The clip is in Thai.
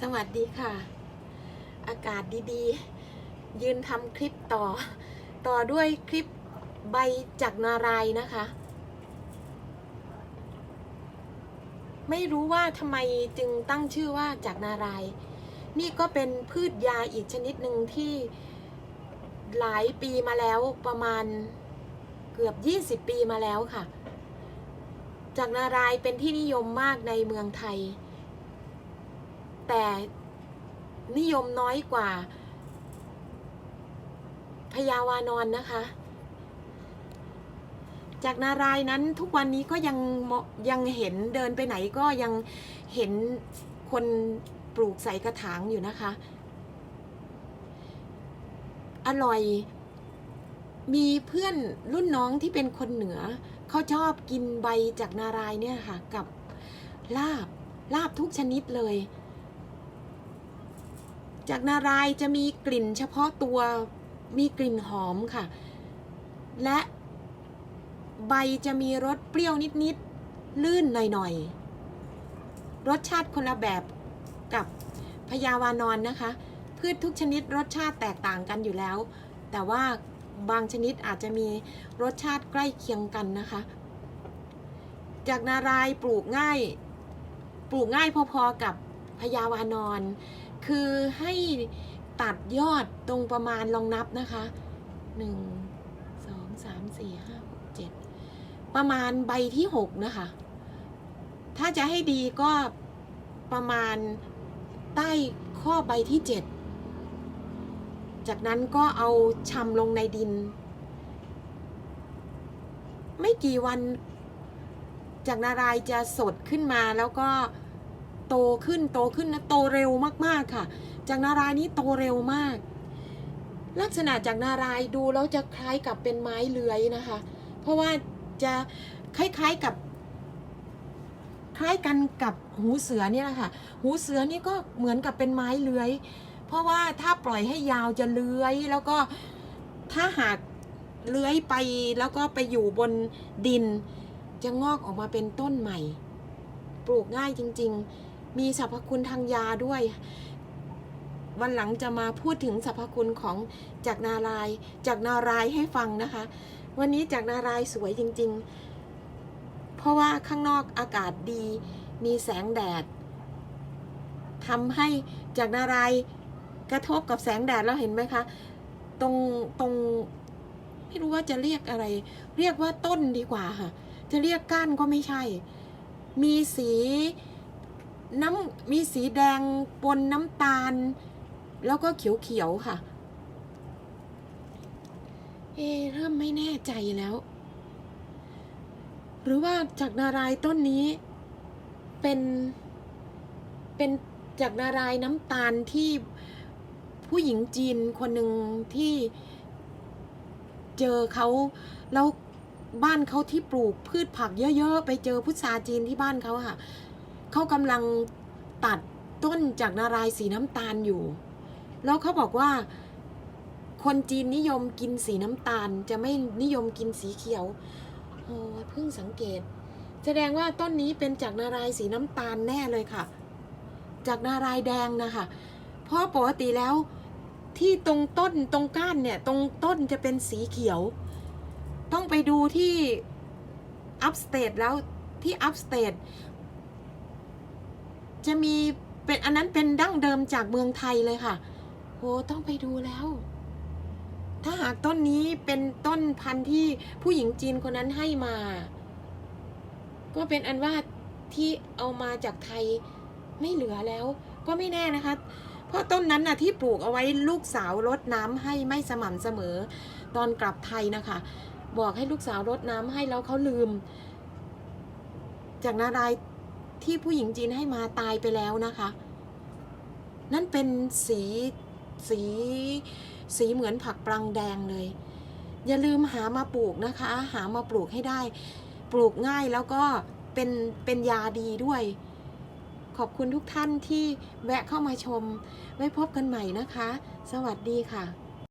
สวัสดีค่ะ อากาศดีๆ ยืนทำคลิปต่อ ต่อด้วยคลิปใบจากนารายนะคะ ไม่รู้ว่าทำไมจึงตั้งชื่อว่าจากนาราย นี่ก็เป็นพืชยาอีกชนิดหนึ่งที่หลายปีมาแล้วประมาณเกือบ 20 ปีมาแล้วค่ะ จากนารายเป็นที่นิยมมากในเมืองไทย แต่นิยมน้อยกว่าพญาวานอนนะคะ จากนารายนั้นทุกวันนี้ก็ยังยังเห็นเดินไปไหนก็ยังเห็นคนปลูกใส่กระถางอยู่นะคะ อร่อย มีเพื่อนรุ่นน้องที่เป็นคนเหนือ เขาชอบกินใบจากนารายเนี่ยค่ะ กับลาบลาบทุกชนิดเลย จากนารายจะมีกลิ่นเฉพาะตัวมีกลิ่นหอมค่ะ และใบจะมีรสเปรี้ยวนิดๆ ลื่นหน่อยๆ รสชาติคนละแบบกับพญาวานอนนะคะ พืชทุกชนิดรสชาติแตกต่างกันอยู่แล้ว แต่ว่าบางชนิดอาจจะมีรสชาติใกล้เคียงกันนะคะ จากนารายปลูกง่าย ปลูกง่ายพอๆกับ พญาวานอน คือให้ตัดยอดตรงประมาณลองนับนะคะหนึ่งสองสามสี่ห้าหกเจ็ดประมาณใบที่หกนะคะ ถ้าจะให้ดีก็ประมาณใต้ข้อใบที่เจ็ดจากนั้นก็เอาชำลงในดิน ไม่กี่วันจากนารายจะสดขึ้นมาแล้วก็ โตขึ้นโตขึ้นนะโตเร็วมากๆค่ะ จากนารายนี้โตเร็วมาก ลักษณะจากนารายดูแล้วจะคล้ายกับเป็นไม้เลื้อยนะคะ เพราะว่าจะคล้ายๆกับคล้ายกันกับหูเสือเนี่ยแหละค่ะ หูเสือนี่ก็เหมือนกับเป็นไม้เลื้อย เพราะว่าถ้าปล่อยให้ยาวจะเลื้อยแล้วก็ถ้าหากเลื้อยไปแล้วก็ไปอยู่บนดิน จะงอกออกมาเป็นต้นใหม่ ปลูกง่ายจริง ๆ มีสรรพคุณทางยาด้วย วันหลังจะมาพูดถึงสรรพคุณของจากนารายจากนารายให้ฟังนะคะ วันนี้จากนารายสวยจริง ๆ เพราะว่าข้างนอกอากาศดี มีแสงแดดทำให้จากนารายกระทบกับแสงแดดแล้วเห็นไหมคะตรงตรงไม่รู้ว่าจะเรียกอะไร เรียกว่าต้นดีกว่าค่ะ จะเรียกก้านก็ไม่ใช่ มีสี น้ำมีสีแดงปนน้ำตาล แล้วก็เขียวๆค่ะ เอเริ่มไม่แน่ใจแล้ว หรือว่าจากนารายณ์ต้นนี้เป็นเป็นจากนารายณ์น้ำตาลที่ผู้หญิงจีนคนหนึ่งที่เจอเขาแล้วบ้านเขาที่ปลูกพืชผักเยอะๆ ไปเจอพุทราจีนที่บ้านเขาค่ะ เขากำลังตัดต้นจากนารายสีน้ำตาลอยู่ แล้วเขาบอกว่า คนจีนนิยมกินสีน้ำตาล จะไม่นิยมกินสีเขียวโอ้เพิ่งสังเกต แสดงว่าต้นนี้เป็นจากนารายสีน้ำตาลแน่เลยค่ะ จากนารายแดงนะคะ เพราะปกติแล้วที่ตรงต้นตรงก้านเนี่ย ตรงต้นจะเป็นสีเขียว ต้องไปดูที่อัพสเตทแล้วที่อัพสเตท จะมีเป็นอันนั้นเป็นดั้งเดิมจากเมืองไทยเลยค่ะโหต้องไปดูแล้ว ถ้าหากต้นนี้เป็นต้นพันธุ์ที่ผู้หญิงจีนคนนั้นให้มา ก็เป็นอันว่าที่เอามาจากไทยไม่เหลือแล้ว ก็ไม่แน่นะคะ เพราะต้นนั้นน่ะที่ปลูกเอาไว้ลูกสาวรดน้ำให้ไม่สม่ำเสมอ ตอนกลับไทยนะคะ บอกให้ลูกสาวรดน้ำให้แล้วเขาลืม จากนารายณ์ ที่ผู้หญิงจีนให้มาตายไปแล้วนะคะ นั่นเป็นสีสีสีเหมือนผักปรังแดงเลย อย่าลืมหามาปลูกนะคะ หามาปลูกให้ได้ ปลูกง่ายแล้วก็เป็นเป็นยาดีด้วย ขอบคุณทุกท่านที่แวะเข้ามาชม ไว้พบกันใหม่นะคะ สวัสดีค่ะ